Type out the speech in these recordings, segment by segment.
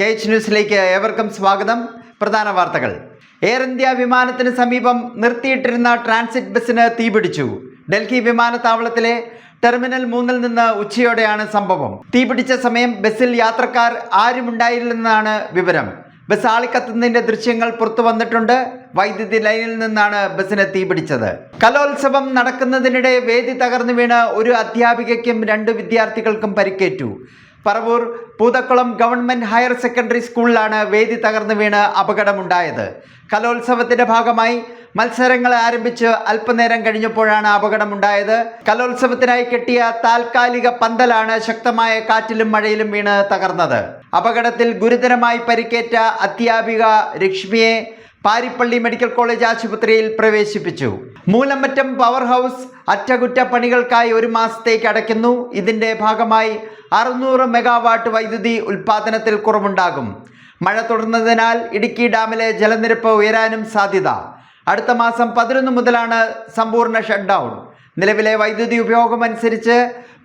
K H ന്യൂസിലേക്ക് ഏവർക്കും സ്വാഗതം. പ്രധാന വാർത്തകൾ. എയർ ഇന്ത്യ വിമാനത്തിന് സമീപം നിർത്തിയിട്ടിരുന്ന ട്രാൻസിറ്റ് ബസ്സിന് തീപിടിച്ചു. ഡൽഹി വിമാനത്താവളത്തിലെ ടെർമിനൽ മൂന്നിൽ നിന്ന് ഉച്ചയോടെയാണ് സംഭവം. തീപിടിച്ച സമയം ബസ്സിൽ യാത്രക്കാർ ആരുമുണ്ടായില്ലെന്നാണ് വിവരം. ബസ് ആളിക്കത്തുന്നതിന്റെ ദൃശ്യങ്ങൾ പുറത്തു വന്നിട്ടുണ്ട്. വൈദ്യുതി ലൈനിൽ നിന്നാണ് ബസ്സിന് തീപിടിച്ചത്. കലോത്സവം നടക്കുന്നതിനിടെ വേദി തകർന്നു വീണ് ഒരു അധ്യാപികയ്ക്കും രണ്ട് വിദ്യാർത്ഥികൾക്കും പരിക്കേറ്റു. Paravur Poothakkulam government higher secondary സ്കൂളിലാണ് വേദി തകർന്നു വീണ് അപകടമുണ്ടായത്. കലോത്സവത്തിന്റെ ഭാഗമായി മത്സരങ്ങൾ ആരംഭിച്ച് അല്പനേരം കഴിഞ്ഞപ്പോഴാണ് അപകടമുണ്ടായത്. കലോത്സവത്തിനായി കെട്ടിയ താൽക്കാലിക പന്തലാണ് ശക്തമായ കാറ്റിലും മഴയിലും വീണ് തകർന്നത്. അപകടത്തിൽ ഗുരുതരമായി പരിക്കേറ്റ അധ്യാപിക ലക്ഷ്മിയെ പാരിപ്പള്ളി മെഡിക്കൽ കോളേജ് ആശുപത്രിയിൽ പ്രവേശിപ്പിച്ചു. മൂലമറ്റം പവർ ഹൗസ് അറ്റകുറ്റപ്പണികൾക്കായി ഒരു മാസത്തേക്ക് അടയ്ക്കുന്നു. ഇതിന്റെ ഭാഗമായി അറുന്നൂറ് മെഗാവാട്ട് വൈദ്യുതി ഉൽപ്പാദനത്തിൽ കുറവുണ്ടാകും. മഴ തുടർന്നതിനാൽ ഇടുക്കി ഡാമിലെ ജലനിരപ്പ് ഉയരാനും സാധ്യത. അടുത്ത മാസം പതിനൊന്ന് മുതലാണ് സമ്പൂർണ ഷട്ട് ഡൗൺ നിലവിലെ വൈദ്യുതി ഉപയോഗം അനുസരിച്ച്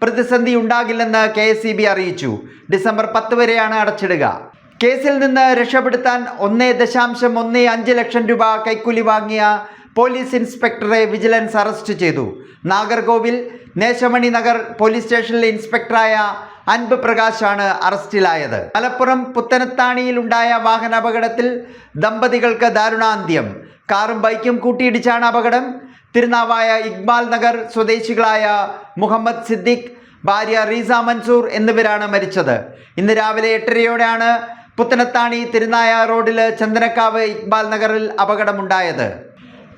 പ്രതിസന്ധി ഉണ്ടാകില്ലെന്ന് കെ അറിയിച്ചു. ഡിസംബർ പത്ത് വരെയാണ് അടച്ചിടുക. കേസിൽ നിന്ന് രക്ഷപ്പെടുത്താൻ ഒന്നേ ദശാംശം ഒന്നേ അഞ്ച് ലക്ഷം രൂപ കൈക്കൂലി വാങ്ങിയ പോലീസ് ഇൻസ്പെക്ടറെ വിജിലൻസ് അറസ്റ്റ് ചെയ്തു. നാഗർകോവിൽ നേശമണി നഗർ പോലീസ് സ്റ്റേഷനിലെ ഇൻസ്പെക്ടറായ അൻപ് പ്രകാശാണ് അറസ്റ്റിലായത്. മലപ്പുറം പുത്തനത്താണിയിലുണ്ടായ വാഹനാപകടത്തിൽ ദമ്പതികൾക്ക് ദാരുണാന്ത്യം. കാറും ബൈക്കും കൂട്ടിയിടിച്ചാണ് അപകടം. തിരുനാവായ ഇക്ബാൽ നഗർ സ്വദേശികളായ മുഹമ്മദ് സിദ്ദിഖ് ഭാര്യ റീസ മൻസൂർ എന്നിവരാണ് മരിച്ചത്. ഇന്ന് രാവിലെ എട്ടരയോടെയാണ് പുത്തനത്താണി തിരുനായ റോഡിൽ ചന്ദനക്കാവ് ഇക്ബാൽ നഗറിൽ അപകടമുണ്ടായത്.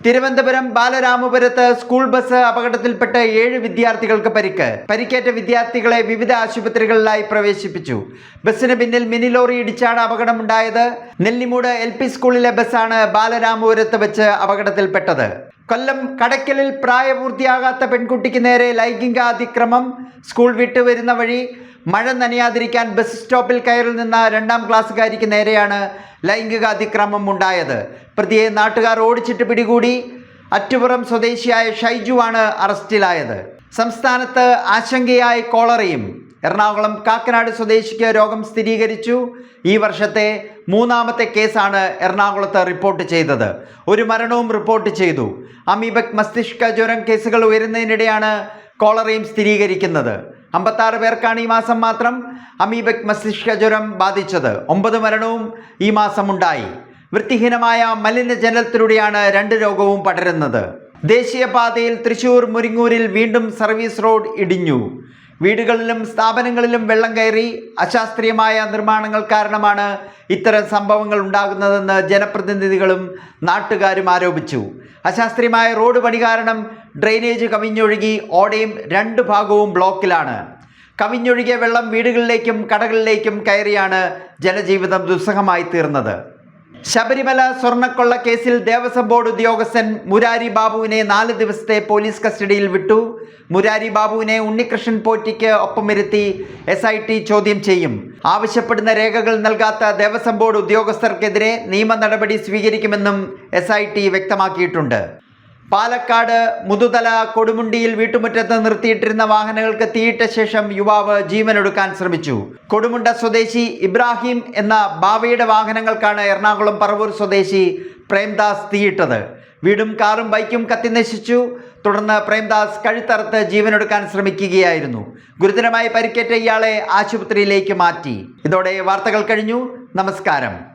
തിരുവനന്തപുരം ബാലരാമപുരത്ത് സ്കൂൾ ബസ് അപകടത്തിൽപ്പെട്ട ഏഴ് വിദ്യാർത്ഥികൾക്ക് പരിക്ക്. പരിക്കേറ്റ വിദ്യാർത്ഥികളെ വിവിധ ആശുപത്രികളിലായി പ്രവേശിപ്പിച്ചു. ബസ്സിന് പിന്നിൽ മിനി ലോറി ഇടിച്ചാണ് അപകടമുണ്ടായത്. നെല്ലിമൂട് എൽ പി സ്കൂളിലെ ബസ്സാണ് ബാലരാമപുരത്ത് വെച്ച് അപകടത്തിൽപ്പെട്ടത്. കൊല്ലം കടയ്ക്കലിൽ പ്രായപൂർത്തിയാകാത്ത പെൺകുട്ടിക്ക് നേരെ ലൈംഗിക അതിക്രമം സ്കൂൾ വിട്ടു വരുന്ന വഴി മഴ നനയാതിരിക്കാൻ ബസ് സ്റ്റോപ്പിൽ കയറിൽ നിന്ന രണ്ടാം ക്ലാസ്സുകാരിക്ക് നേരെയാണ് ലൈംഗിക അതിക്രമം ഉണ്ടായത്. പ്രതിയെ നാട്ടുകാർ ഓടിച്ചിട്ട് പിടികൂടി അറ്റുപുറം സ്വദേശിയായ ഷൈജുവാണ് അറസ്റ്റിലായത്. സംസ്ഥാനത്ത് ആശങ്കയായി കോളറയും. എറണാകുളം കാക്കനാട് സ്വദേശിക്ക് രോഗം സ്ഥിരീകരിച്ചു. ഈ വർഷത്തെ മൂന്നാമത്തെ കേസാണ് എറണാകുളത്ത് റിപ്പോർട്ട് ചെയ്തത്. ഒരു മരണവും റിപ്പോർട്ട് ചെയ്തു. അമീബക് മസ്തിഷ്ക ജ്വരം കേസുകൾ ഉയരുന്നതിനിടെയാണ് കോളറയും സ്ഥിരീകരിക്കുന്നത്. അമ്പത്താറ് പേർക്കാണ് ഈ മാസം മാത്രം അമീബക് മസ്തിഷ്ക ജ്വരം ബാധിച്ചത്. ഒമ്പത് മരണവും ഈ മാസം ഉണ്ടായി വൃത്തിഹീനമായ മലിനജലത്തിലൂടെയാണ് രണ്ട് രോഗവും പടരുന്നത്. ദേശീയപാതയിൽ തൃശൂർ മുരിങ്ങൂരിൽ വീണ്ടും സർവീസ് റോഡ് ഇടിഞ്ഞു. വീടുകളിലും സ്ഥാപനങ്ങളിലും വെള്ളം കയറി അശാസ്ത്രീയമായ നിർമ്മാണങ്ങൾ കാരണമാണ് ഇത്തരം സംഭവങ്ങൾ ഉണ്ടാകുന്നതെന്ന് ജനപ്രതിനിധികളും നാട്ടുകാരും ആരോപിച്ചു. അശാസ്ത്രീയമായ റോഡ് പണി കാരണം ഡ്രെയിനേജ് കവിഞ്ഞൊഴുകി ഓടയും രണ്ട് ഭാഗവും ബ്ലോക്കിലാണ്. കവിഞ്ഞൊഴുകിയ വെള്ളം വീടുകളിലേക്കും കടകളിലേക്കും കയറിയാണ് ജനജീവിതം ദുസ്സഹമായി തീർന്നത് ശബരിമല സ്വർണക്കൊള്ള കേസിൽ ദേവസ്വം ബോർഡ് ഉദ്യോഗസ്ഥൻ മുരാരി ബാബുവിനെ നാല് ദിവസത്തെ പോലീസ് കസ്റ്റഡിയിൽ വിട്ടു. മുരാരി ബാബുവിനെ ഉണ്ണികൃഷ്ണൻ പോറ്റിക്ക് ഒപ്പമിരുത്തി എസ് ഐ ടി ചോദ്യം ചെയ്യും. ആവശ്യപ്പെടുന്ന രേഖകൾ നൽകാത്ത ദേവസ്വം ബോർഡ് ഉദ്യോഗസ്ഥർക്കെതിരെ നിയമ നടപടി സ്വീകരിക്കുമെന്നും എസ് വ്യക്തമാക്കിയിട്ടുണ്ട്. പാലക്കാട് മുതുതല കൊടുമുണ്ടിയിൽ വീട്ടുമുറ്റത്ത് നിർത്തിയിട്ടിരുന്ന വാഹനങ്ങൾക്ക് തീയിട്ട ശേഷം യുവാവ് ജീവനൊടുക്കാൻ ശ്രമിച്ചു. കൊടുമുണ്ട സ്വദേശി ഇബ്രാഹിം എന്ന ബാവയുടെ വാഹനങ്ങൾക്കാണ് എറണാകുളം പറവൂർ സ്വദേശി പ്രേംദാസ് തീയിട്ടത്. വീടും കാറും ബൈക്കും കത്തിനശിച്ചു തുടർന്ന് പ്രേംദാസ് കഴുത്തറുത്ത് ജീവനൊടുക്കാൻ ശ്രമിക്കുകയായിരുന്നു. ഗുരുതരമായി പരിക്കേറ്റ ഇയാളെ ആശുപത്രിയിലേക്ക് മാറ്റി. ഇതോടെ വാർത്തകൾ കഴിഞ്ഞു. നമസ്കാരം.